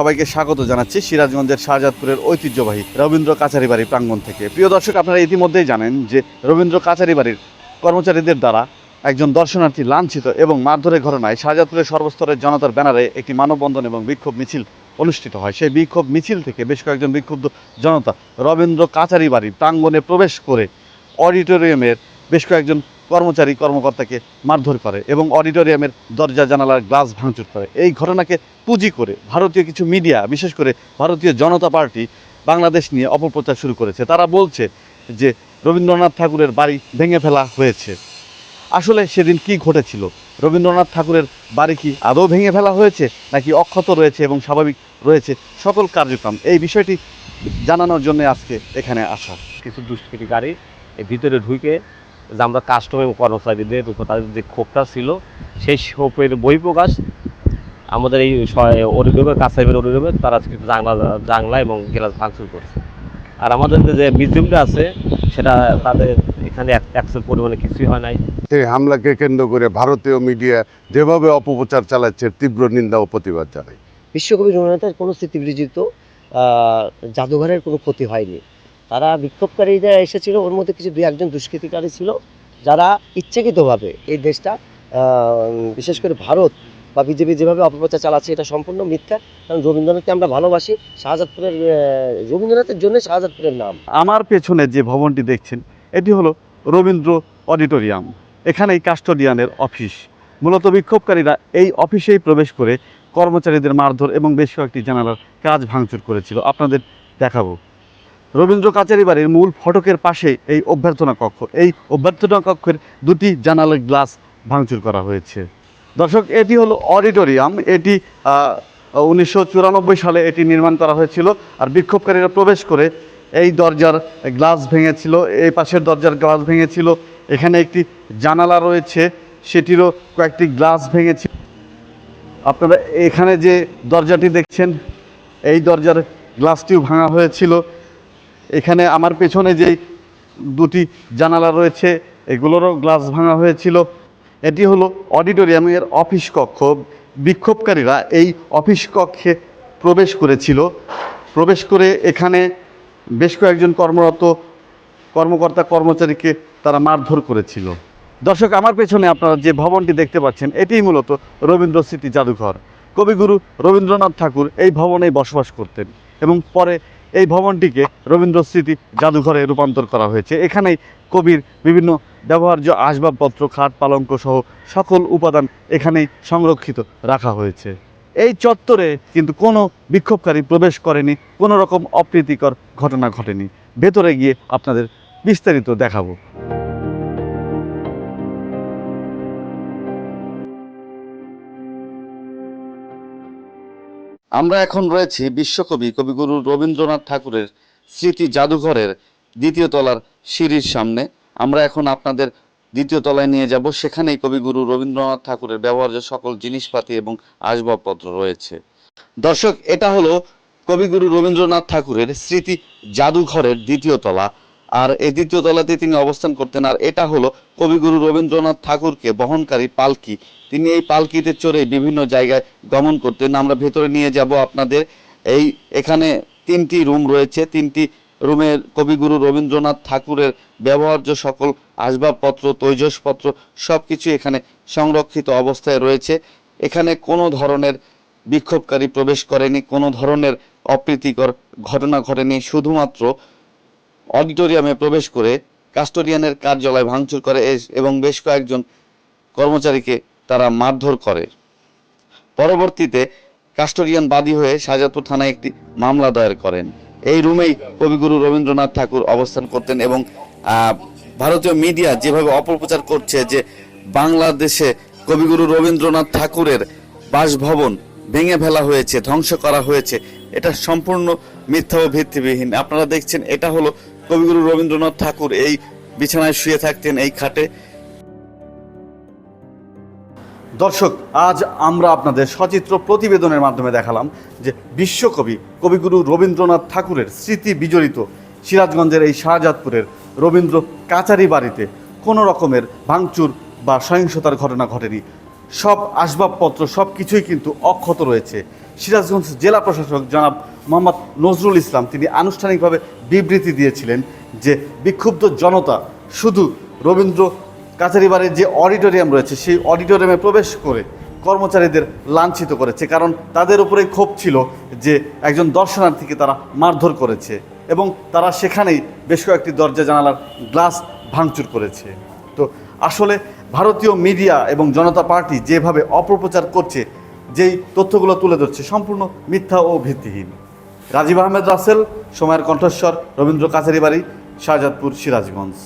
সবাইকে স্বাগত জানাচ্ছি সিরাজগঞ্জের শাহজাদপুরের ঐতিহ্যবাহী রবীন্দ্র কাচারি বাড়ি প্রাঙ্গণ থেকে। প্রিয় দর্শক, আপনারা ইতিমধ্যেই জানেন যে রবীন্দ্র কাচারি বাড়ির কর্মচারীদের দ্বারা একজন দর্শনার্থী লাঞ্ছিত এবং মারধরের ঘটনায় শাহজাদপুরের সর্বস্তরের জনতার ব্যানারে একটি মানববন্ধন এবং বিক্ষোভ মিছিল অনুষ্ঠিত হয়। সেই বিক্ষোভ মিছিল থেকে বেশ কয়েকজন বিক্ষুব্ধ জনতা রবীন্দ্র কাচারি বাড়ি প্রাঙ্গণে প্রবেশ করে অডিটোরিয়ামের বেশ কয়েকজন কর্মচারী, কর্মকর্তাকে মারধর করে এবং অডিটোরিয়ামের দরজা, জানালার গ্লাস ভাঙচুর করে। এই ঘটনাকে পুঁজি করে ভারতীয় কিছু মিডিয়া, বিশেষ করে ভারতীয় জনতা পার্টি, বাংলাদেশ নিয়ে অপপ্রচার শুরু করেছে। তারা বলছে যে, রবীন্দ্রনাথ ঠাকুরের বাড়ি ভেঙে ফেলা হয়েছে। আসলে সেদিন কি ঘটেছিল? রবীন্দ্রনাথ ঠাকুরের বাড়ি কি আদৌ ভেঙে ফেলা হয়েছে, নাকি অক্ষত রয়েছে এবং স্বাভাবিক রয়েছে? সকল কার্যক্রম। এই বিষয়টি জানানোর জন্য আজকে এখানে আসা। কিছু দুষ্কৃতি গাড়ি এই ভিতরে ঢুকে যে আমরা কাস্টম এবং কর্মচারীদের উপর তাদের যে ক্ষোভটা ছিল সেই ক্ষোভের বহিঃপ্রকাশ আমাদের এই অরিডোমের কাছাইবের অরিডোমে তারা কিন্তু জাংলা জাংলা এবং গ্লাস ভাঙচুর করছে। আর আমাদের যে মিউজিয়ামটা আছে সেটা তাদের এখানে অ্যাক্সেস পরিমাণে কিছুই হয় নাই। সেই হামলাকে কেন্দ্র করে ভারতীয় মিডিয়া যেভাবে অপপ্রচার চালাচ্ছে তীব্র নিন্দা ও প্রতিবাদ জানাই বিশ্বকবি রবীন্দ্রনাথের কোনো স্মৃতিবিরোচিত জাদুঘরের কোনো ক্ষতি হয়নি। তারা বিক্ষোভকারীরা এসেছিল, ওর মধ্যে কিছু দুই একজন দুষ্কৃতিকারী ছিল যারা ইচ্ছাকৃতভাবে এই দেশটা বিশেষ করে ভারত বা বিজেপি যেভাবে অপপ্রচার চালাচ্ছে, এটা সম্পূর্ণ মিথ্যা। কারণ রবীন্দ্রনাথকে আমরা ভালোবাসি, শাহজাদপুরের রবীন্দ্রনাথের জন্য শাহজাদপুরের নাম। আমার পেছনে যে ভবনটি দেখছেন, এটি হলো রবীন্দ্র অডিটোরিয়াম, এখানেই কাস্টোডিয়ানের অফিস। মূলত বিক্ষোভকারীরা এই অফিসেই প্রবেশ করে কর্মচারীদের মারধর এবং বেশ কয়েকটি জানালার কাজ ভাঙচুর করেছিল। আপনাদের দেখাবো। রবীন্দ্র কাচারি বাড়ির মূল ফটকের পাশে এই অভ্যর্থনা কক্ষ। এই অভ্যর্থনা কক্ষের দুটি জানালার গ্লাস ভাঙচুর করা হয়েছে। দর্শক, এটি হলো অডিটোরিয়াম। এটি উনিশশো চুরানব্বই সালে এটি নির্মাণ করা হয়েছিল আর বিক্ষোভকারীরা প্রবেশ করে এই দরজার গ্লাস ভেঙেছিল, এই পাশের দরজার গ্লাস ভেঙেছিল। এখানে একটি জানালা রয়েছে, সেটিরও কয়েকটি গ্লাস ভেঙেছিল। আপনারা এখানে যে দরজাটি দেখছেন, এই দরজার গ্লাসটিও ভাঙা হয়েছিল। এখানে আমার পেছনে যেই দুটি জানালা রয়েছে, এগুলোরও গ্লাস ভাঙা হয়েছিল। এটি হলো অডিটোরিয়ামের অফিস কক্ষ। বিক্ষোভকারীরা এই অফিস কক্ষে প্রবেশ করেছিল। প্রবেশ করে এখানে বেশ কয়েকজন কর্মরত কর্মকর্তা কর্মচারীকে তারা মারধর করেছিল। দর্শক, আমার পেছনে আপনারা যে ভবনটি দেখতে পাচ্ছেন, এটিই মূলত রবীন্দ্র স্মৃতি জাদুঘর। কবিগুরু রবীন্দ্রনাথ ঠাকুর এই ভবনেই বসবাস করতেন এবং পরে ভবনটিকে রবীন্দ্র স্মৃতি জাদুঘরে রূপান্তর করা হয়েছে। এখানেই কবির বিভিন্ন ব্যবহার্য আসবাবপত্র, খাট, পালঙ্ক সহ সকল উপাদান এখানেই সংরক্ষিত রাখা হয়েছে। এই চত্বরে কিন্তু কোনো বিক্ষোভকারী প্রবেশ করেনি, কোনো রকম অপ্রীতিকর ঘটনা ঘটেনি। ভেতরে গিয়ে আপনাদের বিস্তারিত দেখাবো। আমরা এখন রয়েছি বিশ্বকবি কবিগুরু রবীন্দ্রনাথ ঠাকুরের স্মৃতি জাদুঘরের দ্বিতীয় তলার সিঁড়ির সামনে। আমরা এখন আপনাদের দ্বিতীয় তলায় নিয়ে যাব। সেখানেই কবিগুরু রবীন্দ্রনাথ ঠাকুরের ব্যবহার্য সকল জিনিসপাতি এবং আসবাবপত্র রয়েছে। দর্শক, এটা হলো কবিগুরু রবীন্দ্রনাথ ঠাকুরের স্মৃতি জাদুঘরের দ্বিতীয় তলা। আর এই দ্বিতীয় তলাতে তিনি অবস্থান করতেন, আর এটা হলো কবিগুরু রবীন্দ্রনাথ ঠাকুরকে বহনকারী পালকি। তিনি এই পালকিতে চড়ে বিভিন্ন জায়গায় গমন করতেন। আমরা ভেতরে নিয়ে যাব আপনাদের। এই এখানে তিনটি রুম রয়েছে। তিনটি রুমের কবিগুরু রবীন্দ্রনাথ ঠাকুরের ব্যবহার্য সকল আসবাবপত্র, তৈজসপত্র সব কিছু এখানে সংরক্ষিত অবস্থায় রয়েছে। এখানে কোনো ধরনের বিক্ষোভকারী প্রবেশ করেনি, কোনো ধরনের অপ্রীতিকর ঘটনা ঘটেনি। শুধুমাত্র অডিটোরিয়ামে প্রবেশ করে কাস্টোডিয়ানের কার্যালয় ভাঙচুর করে এবং বেশ কয়েকজন কর্মচারীকে তারা মারধর করে। পরবর্তীতে কাস্টোডিয়ান বাদী হয়ে শাহজাদপুর থানায় একটি মামলা দায়ের করেন। এই রুমেই কবিগুরু রবীন্দ্রনাথ ঠাকুর অবস্থান করতেন এবং ভারতীয় মিডিয়া যেভাবে অপপ্রচার করছে যে বাংলাদেশে কবিগুরু রবীন্দ্রনাথ ঠাকুরের বাসভবন ভেঙে ফেলা হয়েছে, ধ্বংস করা হয়েছে, এটা সম্পূর্ণ মিথ্যা ও ভিত্তিবিহীন। আপনারা দেখছেন, এটা হলো কবিগুরু রবীন্দ্রনাথ ঠাকুর এই বিছানায় শুয়ে থাকতেন এই খাটে। দর্শক, আজ আমরা আপনাদের সচিত্র প্রতিবেদনের মাধ্যমে দেখালাম যে বিশ্বকবি কবিগুরু রবীন্দ্রনাথ ঠাকুরের স্মৃতি বিজড়িত সিরাজগঞ্জের এই শাহজাদপুরের রবীন্দ্র কাচারি বাড়িতে কোনো রকমের ভাঙচুর বা সহিংসতার ঘটনা ঘটেনি। সব আসবাবপত্র সব কিছুই কিন্তু অক্ষত রয়েছে। সিরাজগঞ্জ জেলা প্রশাসক জনাব মোহাম্মদ নজরুল ইসলাম, তিনি আনুষ্ঠানিকভাবে বিবৃতি দিয়েছিলেন যে বিক্ষুব্ধ জনতা শুধু রবীন্দ্র কাছারি বাড়ির যে অডিটোরিয়াম রয়েছে, সেই অডিটোরিয়ামে প্রবেশ করে কর্মচারীদের লাঞ্ছিত করেছে। কারণ তাদের উপরেই ক্ষোভ ছিল যে একজন দর্শনার্থীকে তারা মারধর করেছে এবং তারা সেখানেই বেশ কয়েকটি দরজা জানালার গ্লাস ভাঙচুর করেছে। তো আসলে ভারতীয় মিডিয়া এবং জনতা পার্টি যেভাবে অপপ্রচার করছে, যেই তথ্যগুলো তুলে ধরছে, সম্পূর্ণ মিথ্যা ও ভিত্তিহীন। রাজীব আহমেদ রাসেল, সময়ের কণ্ঠস্বর রবীন্দ্র কাছারি বাড়ি শাহজাদপুর সিরাজগঞ্জ।